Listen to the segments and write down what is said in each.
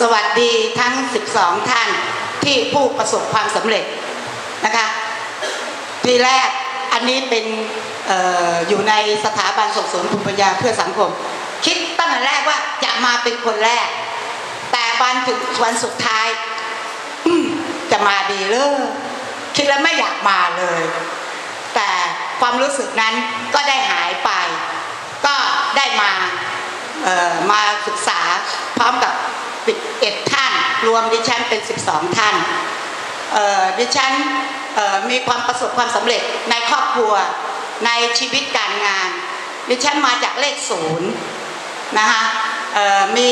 สวัสดีทั้ง 12 ท่านที่ผู้ประสบความสำเร็จนะคะทีแรกอันนี้เป็นอออยู่ในสถาบันส่งเสริมภูมิปัญญาเพื่อสังคม คิดตั้งแต่แรกว่าจะมาเป็นคนแรก แต่วันถึงวันสุดท้ายจะมาดีเลยคิดแล้วไม่อยากมาเลย แต่ความรู้สึกนั้นก็ได้หายไป ก็ได้มามาศึกษาพร้อมกับ 11 ท่าน รวมดิฉันเป็น 12 ท่านเอ่อดิฉันมีความประสบความสำเร็จในครอบครัวในชีวิตการงาน ดิฉันมาจากเลขศูนย์นะคะมี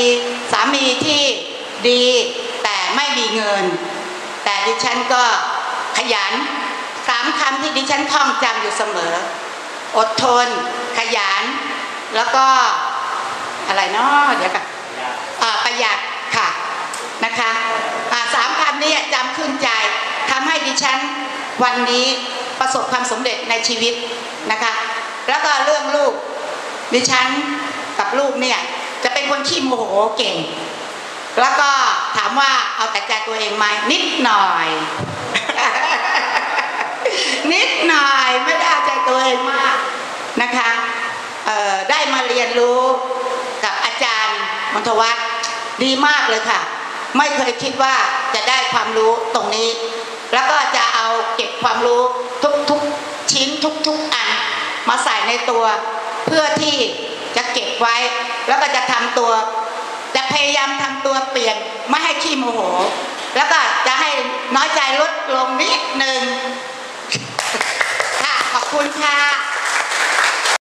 สามีที่ดีแต่ไม่มีเงิน แต่ดิฉันก็ขยันสามคำที่ดิฉันท่องจำอยู่เสมอ อดทน ขยัน แล้วก็อะไรเนาะเดี๋ยวกันประหยัด นะคะสามคำนี้จำขึ้นใจทำให้ดิฉันวันนี้ประสบความสำเร็จในชีวิตนะคะแล้วก็เรื่องลูกดิฉันกับลูกเนี่ยจะเป็นคนขี้โมโหเก่ง แล้วก็ถามว่าเอาแต่ใจตัวเองไหมนิดหน่อย นิดหน่อยไม่ได้เอาใจตัวเองมากนะคะได้มาเรียนรู้กับอาจารย์มนทวัฒน์ดีมากเลยค่ะ ไม่เคยคิดว่าจะได้ความรู้ตรงนี้ แล้วก็จะเอาเก็บความรู้ทุกๆชิ้นทุกๆอันมาใส่ในตัว เพื่อที่จะเก็บไว้ แล้วก็จะทำตัว จะพยายามทำตัวเปลี่ยนไม่ให้ขี้โมโห แล้วก็จะให้น้อยใจลดลงนิดหนึ่งค่ะขอบคุณค่ะ